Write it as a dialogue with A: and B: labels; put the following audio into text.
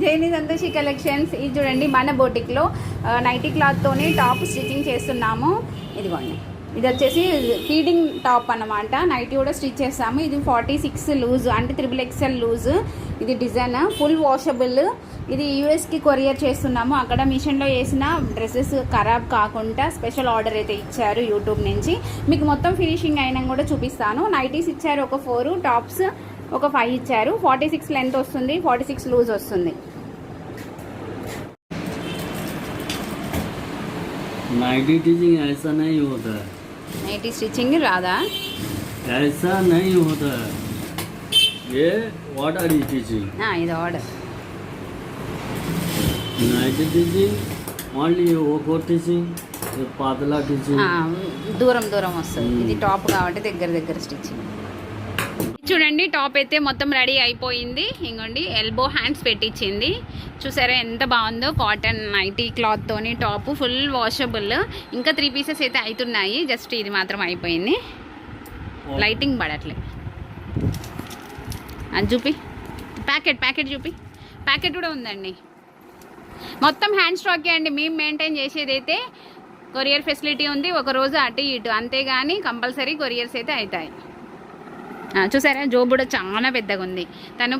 A: జైని Santoshi collections. ఇది చూడండి మన బోటిక్లో నైటీ క్లాత్తోనే టాప్ స్టిచ్చింగ్ చేస్తున్నాము. ఇదిగోండి. ఇది వచ్చేసి ఫీడింగ్ టాప్ అన్నమాట. నైటీ కూడా స్టిచ్ చేస్తాము. ఇది ఫార్టీ సిక్స్ లూజ్ అంటే త్రిబుల్ ఎక్స్ఎల్ లూజ్. ఇది డిజైన్ ఫుల్ వాషబుల్. ఇది యూఎస్కి కొరియర్ చేస్తున్నాము. అక్కడ మిషన్లో వేసిన డ్రెస్సెస్ ఖరాబ్ కాకుండా స్పెషల్ ఆర్డర్ అయితే ఇచ్చారు యూట్యూబ్ నుంచి. మీకు మొత్తం ఫినిషింగ్ అయినా కూడా చూపిస్తాను. నైటీస్ ఇచ్చారు ఒక ఫోర్ టాప్స్ ఒక ఫైవ్ ఇచ్చారు ఫార్టీ సిక్స్ లెంత్ వస్తుంది ఫార్టీ సిక్స్ లూజ్ వస్తుంది
B: नाइटी टीचिंग ऐसा नहीं होता है
A: నైటీ స్టిచ్చింగ్ రాదా
B: ऐसा नहीं होता है ये व्हाट आर यू टीचिंग
A: ఆ, ఇది order
B: nighty teaching only ओको teaching ये पातला टीचिंग
A: దూరం దూరం వస్తుంది ఇది టాప్ కాబట్టి దగ్గర దగ్గర స్టిచ్చింగ్ చూడండి టాప్ అయితే మొత్తం రెడీ అయిపోయింది. ఇంకోండి ఎల్బో హ్యాండ్స్ పెట్టించింది చూసారా ఎంత బాగుందో కాటన్ నైటీ క్లాత్తోని టాప్ ఫుల్ వాషబుల్ ఇంకా త్రీ పీసెస్ అయితే అవుతున్నాయి జస్ట్ ఇది మాత్రం అయిపోయింది. లైటింగ్ పడట్లే. అది చూపి. ప్యాకెట్ ప్యాకెట్ చూపి. ప్యాకెట్ కూడా ఉందండి. మొత్తం హ్యాండ్ స్టాకే అండి. మేము మెయింటైన్ చేసేది అయితే కొరియర్ ఫెసిలిటీ ఉంది. ఒక రోజు అటు ఇటు. అంతేగాని కంపల్సరీ కొరియర్స్ అయితే అవుతాయి చూసారా? జోబు కూడా చాలా పెద్దగా ఉంది తను